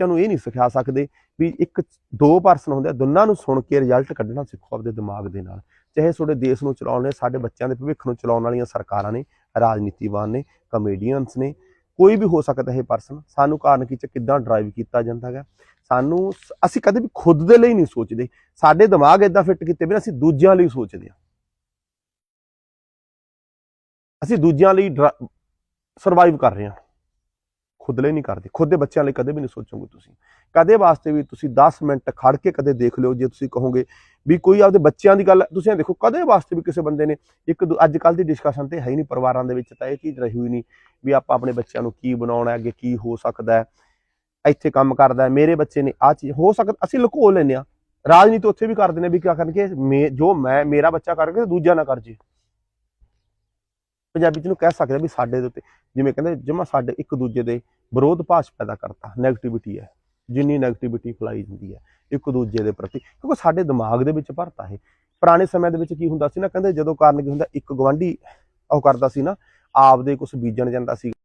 ਬੱਚਿਆਂ ਨੂੰ ਇਹ ਨਹੀਂ ਸਿਖਾ ਸਕਦੇ ਵੀ ਇੱਕ ਦੋ ਪਰਸਨ ਹੁੰਦੇ ਆ, ਦੋਨਾਂ ਨੂੰ ਸੁਣ ਕੇ ਰਿਜ਼ਲਟ ਕੱਢਣਾ ਸਿੱਖੋ ਆਪਦੇ ਦਿਮਾਗ ਦੇ ਨਾਲ। ਚਾਹੇ ਤੁਹਾਡੇ ਦੇਸ਼ ਨੂੰ ਚਲਾਉਣ ਨੇ ਸਾਡੇ ਬੱਚਿਆਂ ਦੇ ਭਵਿੱਖ ਨੂੰ ਚਲਾਉਣ ਵਾਲੀਆਂ ਸਰਕਾਰਾਂ ਨੇ, ਰਾਜਨੀਤੀਵਾਨ ਨੇ ਕਮੇਡੀਅਨਸ ਨੇ, ਕੋਈ ਵੀ ਹੋ ਸਕਦਾ ਇਹ ਪਰਸਨ ਸਾਨੂੰ ਕਾਰਨ ਕੀ ਚ ਕਿੱਦਾਂ ਡਰਾਈਵ ਕੀਤਾ ਜਾਂਦਾ ਹੈਗਾ? ਸਾਨੂੰ ਅਸੀਂ ਕਦੇ ਵੀ ਖੁਦ ਦੇ ਲਈ ਨਹੀਂ ਸੋਚਦੇ। ਸਾਡੇ ਦਿਮਾਗ ਇਦਾਂ ਫਿੱਟ ਕੀਤੇ ਬਿਨਾਂ ਅਸੀਂ ਦੂਜਿਆਂ ਲਈ ਸੋਚਦੇ ਹਾਂ। ਅਸੀਂ ਦੂਜਿਆਂ ਲਈ ਸਰਵਾਈਵ ਕਰ ਰਹੇ ਹਾਂ। ਖੁਦ ਲਈ ਨਹੀਂ ਕਰਦੇ, ਖੁਦ ਦੇ ਬੱਚਿਆਂ ਲਈ ਕਦੇ ਵੀ ਨਹੀਂ ਸੋਚੋਗੇ ਤੁਸੀਂ। ਕਦੇ ਵਾਸਤੇ ਵੀ ਤੁਸੀਂ 10 ਮਿੰਟ ਖੜ ਕੇ ਕਦੇ ਦੇਖ ਲਿਓ, ਜੇ ਤੁਸੀਂ ਕਹੋਗੇ ਵੀ ਕੋਈ ਆਪਦੇ ਬੱਚਿਆਂ ਦੀ ਗੱਲ, ਤੁਸੀਂ ਦੇਖੋ, ਕਦੇ ਵਾਸਤੇ ਵੀ ਕਿਸੇ ਬੰਦੇ ਨੇ ਇੱਕ ਦੂ- ਅੱਜ ਕੱਲ ਦੀ ਡਿਸਕਸ਼ਨ ਤੇ ਹੈ ਹੀ ਨਹੀਂ ਪਰਿਵਾਰਾਂ ਦੇ ਵਿੱਚ ਤਾਂ ਇਹ ਚੀਜ਼ ਰਹੀ ਹੋਈ ਨਹੀਂ ਵੀ ਆਪਾਂ ਆਪਣੇ ਬੱਚਿਆਂ ਨੂੰ ਕੀ ਬਣਾਉਣਾ ਹੈ, ਅੱਗੇ ਕੀ ਹੋ ਸਕਦਾ ਹੈ, ਇੱਥੇ ਕੰਮ ਕਰਦਾ ਹੈ, ਮੇਰੇ ਬੱਚੇ ਨੇ ਆ ਚੀਜ਼, ਹੋ ਸਕਦਾ, ਅਸੀਂ ਲੁਕੋ ਲੈਂਦੇ ਆ ਰਾਜਨੀਤੀ ਉੱਥੇ ਵੀ ਕਰਦੇ ਨੇ ਵੀ ਕਿਆ ਕਰਨਗੇ, ਮੇ- ਜੋ ਮੈਂ, ਮੇਰਾ ਬੱਚਾ ਕਰਕੇ ਦੂਜਾ ਨਾ ਕਰ ਜੇ। ਪੰਜਾਬੀ ਚ ਨੂੰ ਕਹਿ ਸਕਦੇ ਵੀ ਸਾਡੇ ਦੇ ਉੱਤੇ, ਜਿਵੇਂ ਕਹਿੰਦੇ ਜਮਾ ਸਾਡੇ ਇੱਕ ਦੂਜੇ ਦੇ ਵਿਰੋਧ ਭਾਸ਼ ਪੈਦਾ ਕਰਤਾ 네ਗੇਟਿਵਿਟੀ ਹੈ, ਜਿੰਨੀ 네ਗੇਟਿਵਿਟੀ ਫੈਲਾਈ ਜਾਂਦੀ ਹੈ, ਇੱਕ ਦੂਜੇ ਦੇ ਪ੍ਰਤੀ, ਕਿਉਂਕਿ ਸਾਡੇ ਦਿਮਾਗ ਦੇ ਵਿੱਚ ਭਰਤਾ ਹੈ ਪੁਰਾਣੇ ਸਮੇਂ ਦੇ ਵਿੱਚ ਕੀ ਹੁੰਦਾ ਸੀ ਨਾ, ਕਹਿੰਦੇ ਜਦੋਂ ਕਾਰਨ ਕੀ ਹੁੰਦਾ, ਇੱਕ ਗਵਾਂਢੀ ਉਹ ਕਰਦਾ ਸੀ ਨਾ, ਆਪਦੇ ਕੁਝ ਬੀਜਣ ਜਾਂਦਾ ਸੀ।